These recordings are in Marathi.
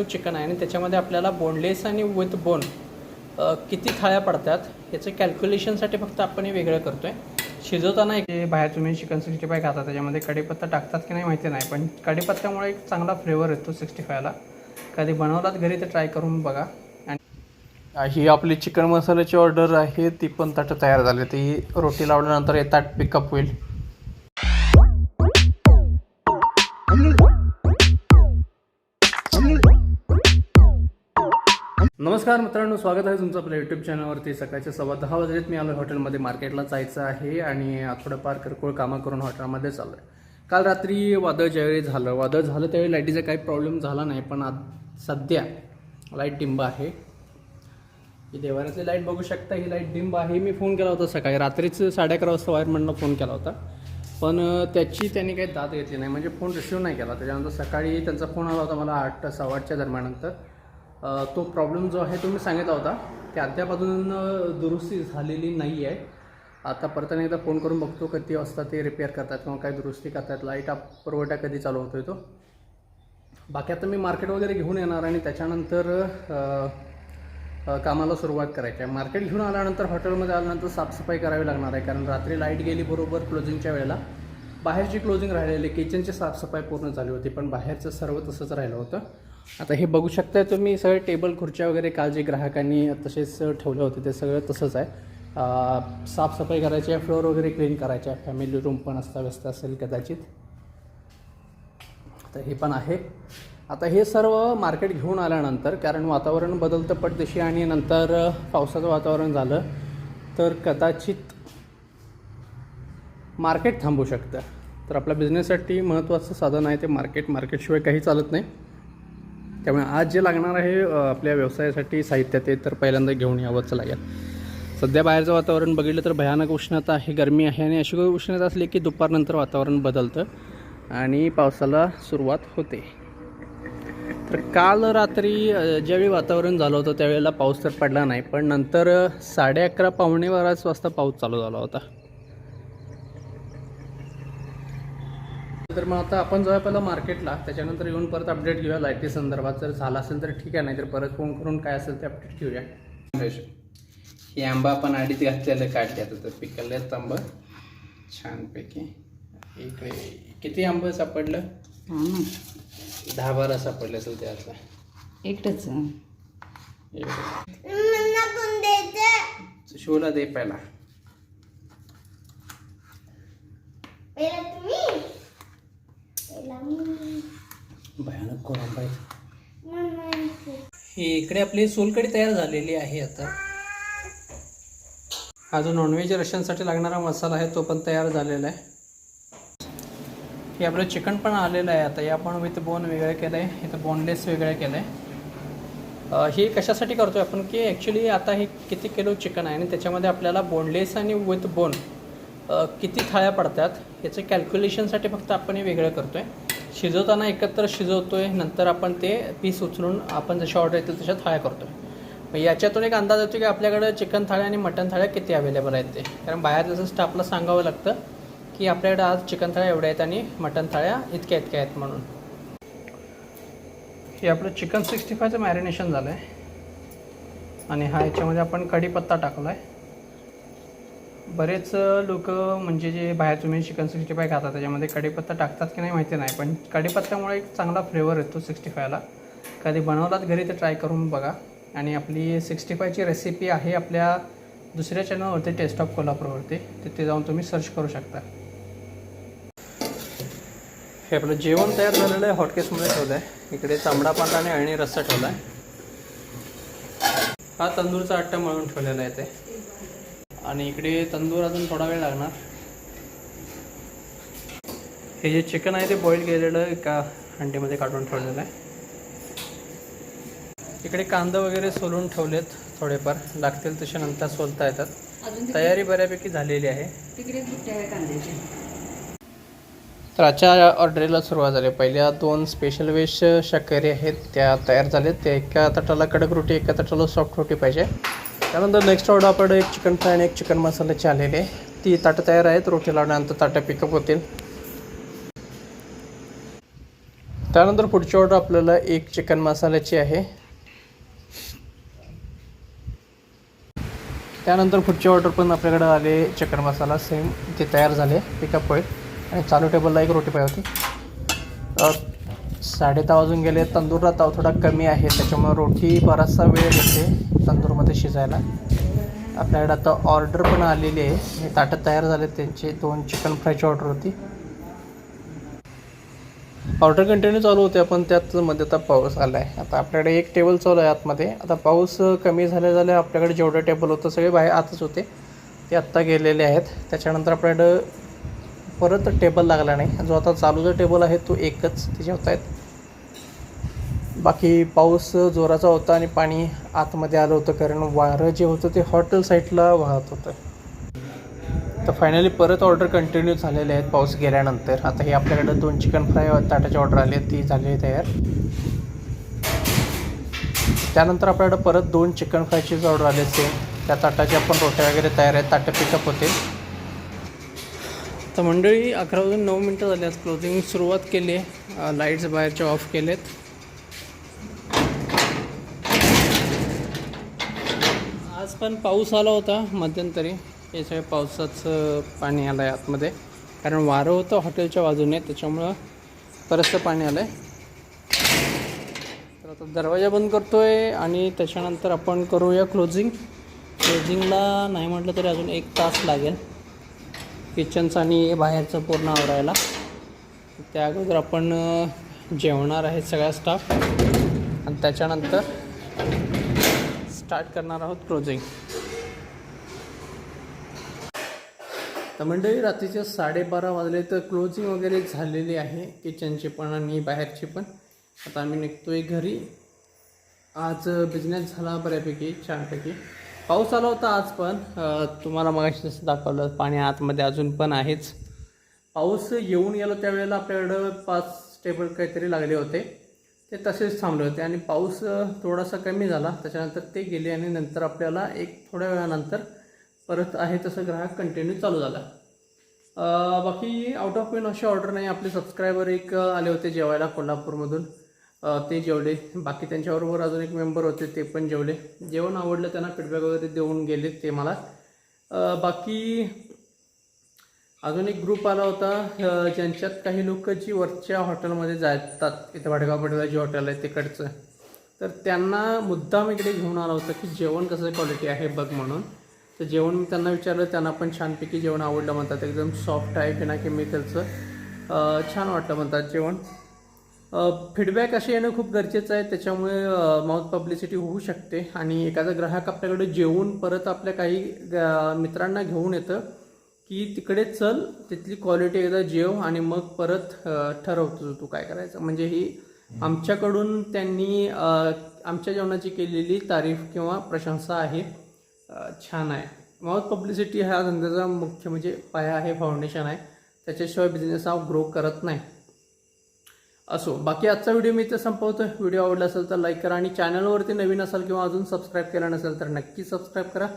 चिकन आहे आणि त्याच्यामध्ये आपल्याला बोनलेस आणि विथ बोन किती थाळ्या पडतात याचं कॅल्क्युलेशनसाठी फक्त आपण हे वेगळं करतो आहे शिजवताना एक हे बाहेर तुम्ही चिकन सिक्स्टी फाय खाता त्याच्यामध्ये कढीपत्ता टाकतात की नाही माहिती नाही पण कढीपत्त्यामुळे एक चांगला फ्लेवर येतो सिक्स्टी फायला कधी बनवलात घरी तर ट्राय करून बघा. आणि ही आपली चिकन मसाल्याची ऑर्डर आहे ती पण ताटं तयार झाली. ती रोटी लावल्यानंतर हे ताट पिकअप होईल. नमस्कार मित्रांनो स्वागत आहे तुमचं आपल्या यूट्यूब चॅनलवरती सकाळच्या सव्वा दहा वाजलेत. मी आलो हॉटेलमध्ये मार्केटला जायचं आहे आणि थोडंफार किरकोळ कामं करून हॉटेलमध्ये चाललं आहे काल रात्री वादळ ज्यावेळी झालं वादळ झालं त्यावेळी लाईटीचा काही प्रॉब्लेम झाला नाही पण आज सध्या लाइट डिंब आहे. ही देवाऱ्यातली लाइट बघू शकता ही लाइट डिंब आहे. मी फोन केला होता सकाळी. रात्रीच साडे अकरा वाजता वायरमॅनला फोन केला होता. पण त्याची त्यांनी काही दाद घेतली नाही. म्हणजे फोन रिसिव्ह नाही केला. त्याच्यानंतर सकाळी त्यांचा फोन आला होता मला आठ सव्वा आठच्या दरम्यानंतर. तो प्रॉब्लेम जो आहे तो मी सांगितला होता. ते अद्याप अजून दुरुस्ती झालेली नाही आहे आता परत एकदा फोन करून बघतो कधी वाजता ते रिपेअर करतात किंवा काय दुरुस्ती करतात. लाइट पुरवठा कधी चालू होतोय तो. बाकी आता मी मार्केट वगैरे घेऊन येणार आणि त्याच्यानंतर कामाला सुरुवात करायची आहे. मार्केट घेऊन आल्यानंतर हॉटेलमध्ये आल्यानंतर साफसफाई करावी लागणार आहे. कारण रात्री लाइट गेली बरोबर क्लोजिंगच्या वेळेला. बाहेरची क्लोजिंग राहिलेली किचनची साफसफाई पूर्ण झाली होती. पण बाहेरचं सर्व तसंच राहिलं होतं. आता हे बघू शकताय तुम्ही सगळे टेबल खुर्च्या वगैरे काल जे ग्राहकांनी तसेच ठेवले होते ते सगळं तसंच आहे. साफसफाई करायची आहे फ्लोअर वगैरे क्लीन करायचे आहे. फॅमिली रूम पण असता व्यस्त असेल कदाचित. तर हे पण आहे. आता हे सर्व मार्केट घेऊन आल्यानंतर कारण वातावरण बदलतं पटदिशी आणि नंतर पावसाचं वातावरण झालं तर कदाचित मार्केट थांबू शकतं. तर आपल्या बिझनेससाठी महत्त्वाचं साधन आहे ते मार्केट मार्केटशिवाय काही चालत नाही. त्यामुळे आज जे लागणार आहे आपल्या व्यवसायासाठी साहित्य ते तर पहिल्यांदा घेऊन यावंच लागेल. सध्या बाहेरचं वातावरण बघितलं तर भयानक उष्णता आहे गरमी आहे आणि अशी उष्णता असली की दुपारनंतर वातावरण बदलतं आणि पावसाला सुरुवात होते. तर काल रात्री ज्यावेळी वातावरण झालं होतं त्यावेळेला पाऊस तर पडला नाही पण नंतर साडे अकरा पावणे बाराच वाजता पाऊस चालू झाला होता. तर मग आता आपण जाऊया पहिला मार्केटला. त्याच्यानंतर येऊन परत अपडेट घेऊया लाईटी संदर्भात. जर झाला असेल तर ठीक आहे नाही तर परत फोन करून काय असेल ते अपडेट घेऊया. हे आंबा आपण आडीत घातलेलं काढले आता तर पिकले आंबा. छानपैकी. इकडे किती आंबं सापडलं? दहा बारा सापडले असेल त्यातला एकटंच शिवला दे पहिला भयानक कोण आंबा आहे ही इकडे आपली सोलकडी तयार झालेली आहे आता. हा जो नॉनव्हेज रशनसाठी लागणारा मसाला आहे तो पण तयार झालेला आहे. हे आपलं चिकन पण आलेलं आहे आता. या आपण विथ बोन वेगळं केलं आहे इथं बोनलेस वेगळं केलं आहे हे कशासाठी करतो आहे आपण? की ॲक्च्युली आता हे किती किलो चिकन आहे आणि त्याच्यामध्ये आपल्याला बोनलेस आणि विथ बोन किती थाळ्या पडतात याचं कॅल्क्युलेशनसाठी फक्त आपण हे वेगळं करतो आहे शिजवताना एकत्र शिजवतो आहे नंतर आपण ते पीस उचलून आपण जशा ऑर्डर येतील तशा थाळ्या करतो आहे मग याच्यातून एक अंदाज येतो की आपल्याकडं चिकन थाळ्या आणि मटन थाळ्या किती अवेलेबल आहेत ते. कारण बाहेर जसं स्टाफला सांगावं लागतं की आपल्याकडे आज चिकन थाळ्या एवढ्या आहेत आणि मटन थाळ्या इतक्या इतक्या आहेत म्हणून. हे आपलं चिकन सिक्स्टी फायचं मॅरिनेशन झालं आहे आणि हा याच्यामध्ये आपण कढीपत्ता टाकला आहे बरेच लोक म्हणजे जे बाहेर तुम्ही चिकन सिक्स्टी फाय खाता त्याच्यामध्ये कढीपत्ता टाकतात की नाही माहिती नाही पण कढीपत्त्यामुळे एक चांगला फ्लेवर येतो सिक्स्टी फायला कधी बनवलात घरी तर ट्राय करून बघा. आणि आपली सिक्स्टी फायची रेसिपी आहे आपल्या दुसऱ्या चॅनलवरती टेस्ट ऑफ कोल्हापूरवरती तिथे जाऊन तुम्ही सर्च करू शकता. हे आपलं जेवण तयार झालेलं आहे हॉटकेसमध्ये ठेवलं आहे इकडे तांबडा पांढरा आणि अळणी रस्सा ठेवला आहे हा तंदूरचा आट्टा मळून ठेवलेला आहे ते आणि इकडे तंदूर अजून थोडा वेळ लागणार. हे जे चिकन आहे ते बॉईल केलेलं एका हंडीमध्ये काढून ठेवलेलं आहे. इकडे कांदा वगैरे सोलून ठेवलेत थोडेफार. लागतील तसे नंतर सोलता येतात. तयारी बऱ्यापैकी झालेली आहे. तर आजच्या ऑर्डरीला सुरुवात झाली. पहिल्या दोन स्पेशल वेज शाकाहारी आहेत त्या तयार झाल्यात त्या एका तटाला कडक रोटी एका तटाला सॉफ्ट रोटी पाहिजे. त्यानंतर नेक्स्ट ऑर्डर आपल्याकडे एक चिकन फ्राय आणि एक चिकन मसाल्याची आलेली आहे. ती ताटं तयार आहेत रोटी लावल्यानंतर ताटं पिकअप होतील. त्यानंतर पुढची ऑर्डर आपल्याला एक चिकन मसाल्याची आहे. त्यानंतर पुढची ऑर्डर पण आपल्याकडे आले चिकन मसाला सेम ते तयार झाले पिकअप होईल. आणि चालू टेबलला एक रोटी पाहिजे होती. साडे दहा वाजून गेले तंदूरला ताव थोडा कमी आहे त्याच्यामुळे रोटी बराचसा वेळ घेते तंदूरमध्ये शिजायला. आपल्याकडे आता ऑर्डर पण आलेली आहे. हे ताटं तयार झाले त्यांचे दोन चिकन फ्रायची ऑर्डर होती. ऑर्डर कंटिन्यू चालू होते. पण त्यात मध्ये आता पाऊस आला आहे आता आपल्याकडे एक टेबल चालू आहे आतमध्ये. आता पाऊस कमी झाले झाल्या आपल्याकडे जेवढं टेबल होतं सगळे बाहेर आतच होते. ते आत्ता गेलेले आहेत. त्याच्यानंतर आपल्याकडं परत टेबल लागला नाही. जो आता चालू जो टेबल आहे तो एकच ते जेवत आहेत बाकी पाऊस जोराचा होता आणि पाणी आतमध्ये आलं होतं कारण वारं जे होतं ते हॉटेल साईडला वाहत होतं. तर फायनली परत ऑर्डर कंटिन्यू झालेले आहेत पाऊस गेल्यानंतर. आता हे आपल्याकडं दोन चिकन फ्राय ताटाची ऑर्डर आली आहे ती झाली आहे तयार. त्यानंतर आपल्याकडं परत दोन चिकन फ्रायचीच ऑर्डर आली सेम त्या ताटाची आपण रोट्या वगैरे तयार आहेत ताटं पिकअप होते तर मंडळी अकरा वाजून नऊ मिनटं झाली आहेत. क्लोजिंग सुरुवात केली आहे. लाईट्स बाहेरचे ऑफ केलेत. आज पण पाऊस आला होता मध्यंतरी. हे सगळे पावसाचं पाणी आलं आहे आतमध्ये. कारण वारं होतं हॉटेलच्या बाजूने त्याच्यामुळं बरंचसं पाणी आलं आहे तर आता दरवाजा बंद करतो आहे आणि त्याच्यानंतर आपण करूया क्लोजिंग क्लोजिंगला नाही म्हटलं तरी अजून एक तास लागेल किचनचं आणि बाहेरचं पूर्ण आवरायला. त्या अगोदर आपण जेवणार आहे सगळा स्टाफ आणि त्याच्यानंतर स्टार्ट करणार आहोत क्लोजिंग. तर मंडळी रात्रीचे साडेबारा वाजले तर क्लोजिंग वगैरे झालेली आहे किचनची पण आणि बाहेरची पण. आता आम्ही निघतोय घरी. आज बिझनेस झाला बऱ्यापैकी छानपैकी. पाऊस आला होता आज पण. तुम्हाला मगाशी जसं दाखवलं पाणी आतमध्ये अजून पण आहेच. पाऊस येऊन गेलो त्यावेळेला आपल्याकडं पाच टेबल काहीतरी लागले होते. ते तसेच थांबले होते आणि पाऊस थोडासा कमी झाला. त्याच्यानंतर ते गेले आणि नंतर आपल्याला एक थोड्या वेळानंतर परत आहे तसं ग्राहक कंटिन्यू चालू झाला. बाकी आउट ऑफ पेन अशी ऑर्डर नाही. आपले सबस्क्रायबर एक आले होते जेवायला कोल्हापूरमधून. ते जेवले. बाकी त्यांच्याबरोबर अजून एक मेंबर होते ते पण जेवले. जेवण आवडलं त्यांना फीडबॅक वगैरे देऊन गेले ते मला. बाकी अजून एक ग्रुप आला होता ज्यांच्यात काही लोक जी वरच्या हॉटेलमध्ये जातात इथं भाडगाव पटेला जे हॉटेल आहे तिकडचं. तर त्यांना मुद्दाम इकडे घेऊन आला होता की जेवण कसं क्वालिटी आहे बघ म्हणून. तर जेवण मी त्यांना विचारलं त्यांना पण छानपैकी जेवण आवडलं म्हणतात. एकदम सॉफ्ट आहे बिना केमिकलचं छान वाटलं म्हणतात जेवण. फीडबॅक असे येणं खूप गरजेचं आहे त्याच्यामुळे माउथ पब्लिसिटी होऊ शकते. आणि एखादा ग्राहक आपल्याकडे जेवून परत आपल्या काही मित्रांना घेऊन येतं. की तिकडे चल तिथली क्वालिटी एकदा जेव आणि मग परत ठरवतो तू काय करायचं. म्हणजे ही आमच्याकडून त्यांनी आमच्या जेवणाची केलेली तारीफ किंवा प्रशंसा आहे. छान आहे. माउथ पब्लिसिटी हा धंद्याचा मुख्य म्हणजे पाया आहे फाउंडेशन आहे. त्याच्याशिवाय बिझनेस हा ग्रो करत नाही. असो बाकी आजचा व्हिडिओ मी इथे संपवतो व्हिडिओ आवडला असेल तर लाईक करा आणि चॅनलवरती नवीन असाल किंवा अजून सबस्क्राईब केला नसेल तर नक्की सबस्क्राईब करा.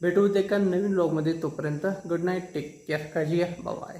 भेटू एका नवीन ब्लॉगमध्ये तोपर्यंत गुड नाईट टेक केअर काळजी घ्या. बाय